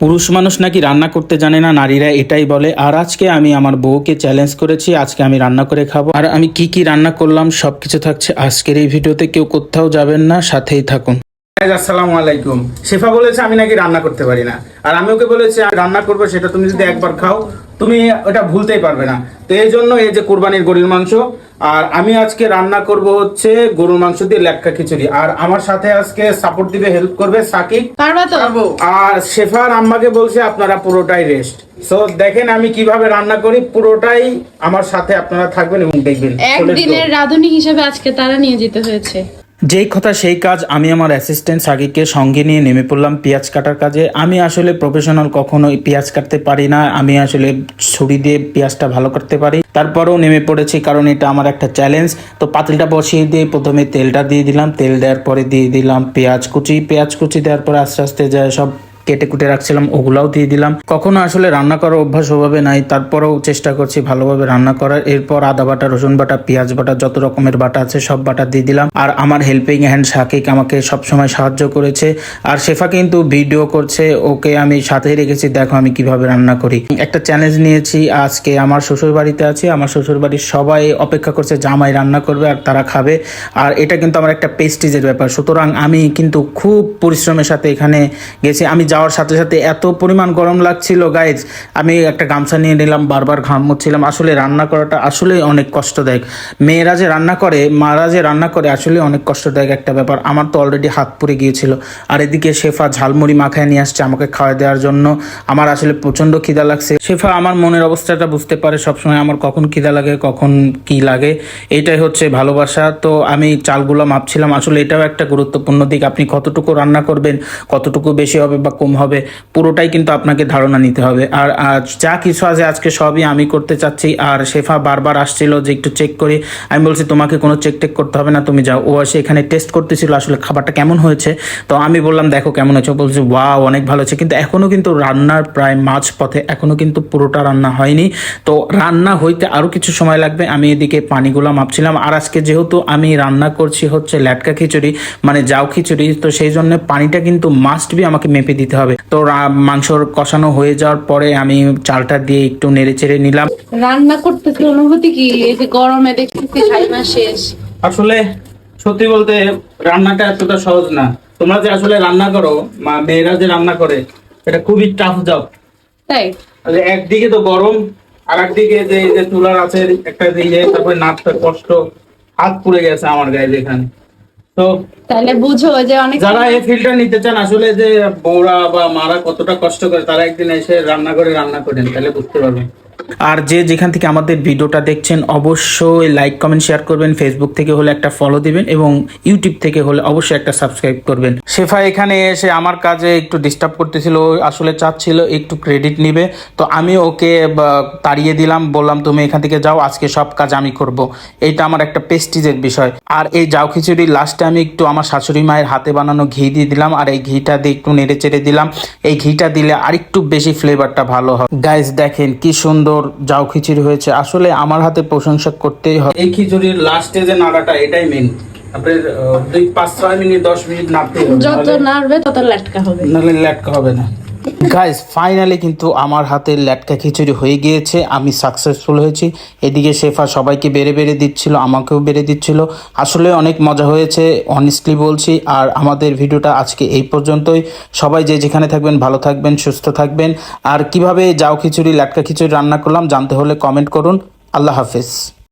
পুরুষ মানুষ নাকি রান্না করতে জানে না, নারীরা এটাই বলে। আর আজকে আমি আমার বউকে চ্যালেঞ্জ করেছি, আজকে আমি রান্না করে খাব। আর আমি কি কি রান্না করলাম, সবকিছু থাকছে আজকের এই ভিডিওতে, কেউ কোথাও যাবেন না, সাথেই থাকুন। আসসালামু আলাইকুম। শেফা বলেছে আমি নাকি রান্না করতে পারি না। আর আমি ওকে বলেছি রান্না করব, সেটা তুমি যদি একবার খাও, তুমি ওটা ভুলতেই পারবে না। তো এই জন্য এই যে কোরবানির গরুর মাংস আর আমি আজকে রান্না করব হচ্ছে গরুর মাংস দিয়ে লেখা খিচুড়ি। আর আমার সাথে আজকে সাপোর্ট দিবে হেল্প করবে সাকিব। পারবা তো? আর শেফার আম্মাকে বলছে আপনারা পুরোটাই রেস্ট সো দেখেন আমি কীভাবে রান্না করি পুরোটাই আমার সাথে আপনারা থাকবেন এবং দেখবেন. একদিনের রাঁধুনি হিসেবে আজকে তারা নিয়ে যেতে হয়েছে। যেই কথা সেই কাজ আমি আমার অ্যাসিস্ট্যান্ট সাকিবকে সঙ্গে নিয়ে নেমে পড়লাম পেঁয়াজ কাটার কাজে। আমি আসলে প্রফেশনাল কখনো পেঁয়াজ কাটতে পারি না। আমি আসলে ছুরি দিয়ে পেঁয়াজটা ভালো করতে পারি। তারপরেও নেমে পড়েছি কারণ এটা আমার একটা চ্যালেঞ্জ তো পাতিলটা বসিয়ে দিয়ে প্রথমে তেলটা দিয়ে দিলাম। তেল দেওয়ার পরে দিয়ে দিলাম পেঁয়াজ কুচি। পেঁয়াজ কুচি দেওয়ার পরে আস্তে আস্তে যা সব কেটে কুটে রাখছিলাম, ওগুলাও দিয়ে দিলাম। কখনো আসলে রান্না করার অভ্যাস ওভাবে নাই, তারপরেও চেষ্টা করছি ভালোভাবে রান্না করার। এরপর আদা বাটা, রসুন বাটা, পেঁয়াজ বাটা, যত রকমের বাটা আছে সব বাটা দিয়ে দিলাম। আর আমার হেল্পিং হ্যান্ড শাকিক আমাকে সবসময় সাহায্য করেছে। আর শেফা কিন্তু ভিডিও করছে, ওকে আমি সাথে রেখেছি, দেখো আমি কীভাবে রান্না করি। একটা চ্যালেঞ্জ নিয়েছি, আজকে আমার শ্বশুর বাড়িতে আছি, আমার শ্বশুর বাড়ির সবাই অপেক্ষা করছে, জামাই রান্না করবে আর তারা খাবে। আর এটা কিন্তু আমার একটা পেস্টিজের ব্যাপার। সুতরাং আমি কিন্তু খুব পরিশ্রমের সাথে এখানে গেছি। আমি যাওয়ার সাথে সাথে এত পরিমাণ গরম লাগছিল গাইজ আমি একটা গামছা নিয়ে নিলাম, বারবার ঘাম মুচ্ছিলাম আসলে রান্না করাটা আসলে অনেক কষ্টদায়ক। মেয়েরা যে রান্না করে, মারা যে রান্না করে, আসলে অনেক কষ্টদায়ক একটা ব্যাপার। আমার তো অলরেডি হাত পুড়ে গিয়েছিল। আর এদিকে শেফা ঝালমুড়ি মাখায় নিয়ে আসছে আমাকে খাওয়া দেওয়ার জন্য। আমার আসলে প্রচণ্ড খিদা লাগছে। শেফা, আমার মনের অবস্থাটা বুঝতে পারে সবসময় আমার কখন খিদা লাগে, কখন কি লাগে। এটাই হচ্ছে ভালোবাসা। তো আমি চালগুলো মাপছিলাম। আসলে এটাও একটা গুরুত্বপূর্ণ দিক। আপনি কতটুকু রান্না করবেন, কতটুকু বেশি হবে বা কম হবে, পুরোটাই কিন্তু আপনাকে ধারণা নিতে হবে। আর যা কিছু আছে আজকে সবই আমি করতে চাচ্ছি, আর শেফা বারবার আসছিল যে একটু চেক করি। আমি বলছি, তোমাকে কোনো চেক টেক করতে হবে না, তুমি যাও। ও আসে এখানে টেস্ট করতেছিল আসলে খাবারটা কেমন হয়েছে। তো আমি বললাম, দেখো কেমন হয়েছে। বলছে, ওয়াও, অনেক ভালো হয়েছে। কিন্তু এখনও কিন্তু রান্নার প্রায় মাঝ পথে এখনও কিন্তু পুরোটা রান্না হয়নি। তো রান্না হইতে আরও কিছু সময় লাগবে, আমি এদিকে পানিগুলো মাপছিলাম। আর আজকে যেহেতু আমি রান্না করছি হচ্ছে ল্যাটকা খিচুড়ি মানে যাও খিচুড়ি, তো সেই জন্য পানিটা কিন্তু মাস্ট বি আমাকে মেপে দিতে হবে। তো মাংসর কষানো হয়ে যাওয়ার পরে আমি চালটা দিয়ে একটু নেড়ে চেড়ে নিলাম। রান্না করতেছি অনুভূতি কি? এই যে গরমে দেখতেছি মাস শেষ। আসলে সত্যি বলতে রান্নাটা এতটা সহজ না। তোমরা যে আসলে রান্না করো মা মেয়েরা যে রান্না করে এটা খুবই টাফ জব তাই? একদিকে তো গরম আর একদিকে যে এই যে চুলার আছে একটা যে ইয়ে তারপরে নাচটা কষ্ট হাত পুড়ে গেছে আমার গায়ে যেখানে। তো তাহলে বুঝো যে অনেক যারা এই ফিল্ডটা নিতে চান আসলে যে বৌরা বা মারা কতটা কষ্ট করে তারা একদিন এসে রান্না করে রান্না করেন তাহলে বুঝতে পারবেন। আর যে যেখান থেকে আমাদের ভিডিওটা দেখছেন, অবশ্যই লাইক কমেন্ট শেয়ার করবেন। ফেসবুক থেকে হলে একটা ফলো দিবেন এবং ইউটিউব থেকে হলে অবশ্যই একটা সাবস্ক্রাইব করবেন। শেফা এখানে এসে আমার কাজে একটু ডিস্টার্ব করতেছিল আসলে চাচ্ছিল একটু ক্রেডিট নিবে। তো আমি ওকে তাড়িয়ে দিলাম, বললাম, তুমি এখান থেকে যাও, আজকে সব কাজ আমি করব। এইটা আমার একটা পেস্টিজের বিষয়। আর এই যাও খিচুড়ি লাস্টে আমি একটু আমার শাশুড়ি মায়ের হাতে বানানো ঘি দিয়ে দিলাম, আর এই ঘিটা দিয়ে একটু নেড়ে চেড়ে দিলাম। এই ঘিটা দিলে আরেকটু বেশি ফ্লেভারটা ভালো হয়। গাইস দেখেন কি সুন্দর যাও খিচুড়ি হয়েছে। আসলে আমার হাতে প্রশংসা করতেই হবে। এই খিচুড়ির লাস্টে যে নাড়াটা এটাই মেন আপনার আহ, দুই পাঁচ ছয় মিনিট দশ মিনিট নাড়তে হবে। যত নাড়বে তত লাটকা হবে। নাহলে ল্যাটকা হবে না। গাইস ফাইনালি কিন্তু আমার হাতে ল্যাটকা খিচুড়ি হয়ে গিয়েছে। আমি সাকসেসফুল হয়েছি। এদিকে শেফা সবাইকে বেড়ে বেড়ে দিচ্ছিল, আমাকেও বেড়ে দিচ্ছিল। আসলে অনেক মজা হয়েছে অনেস্টলি বলছি। আর আমাদের ভিডিওটা আজকে এই পর্যন্তই। সবাই যে যেখানে থাকবেন, ভালো থাকবেন, সুস্থ থাকবেন। আর কীভাবে যাও খিচুড়ি, ল্যাটকা খিচুড়ি রান্না করলাম, জানতে হলে কমেন্ট করুন। আল্লাহ হাফেজ।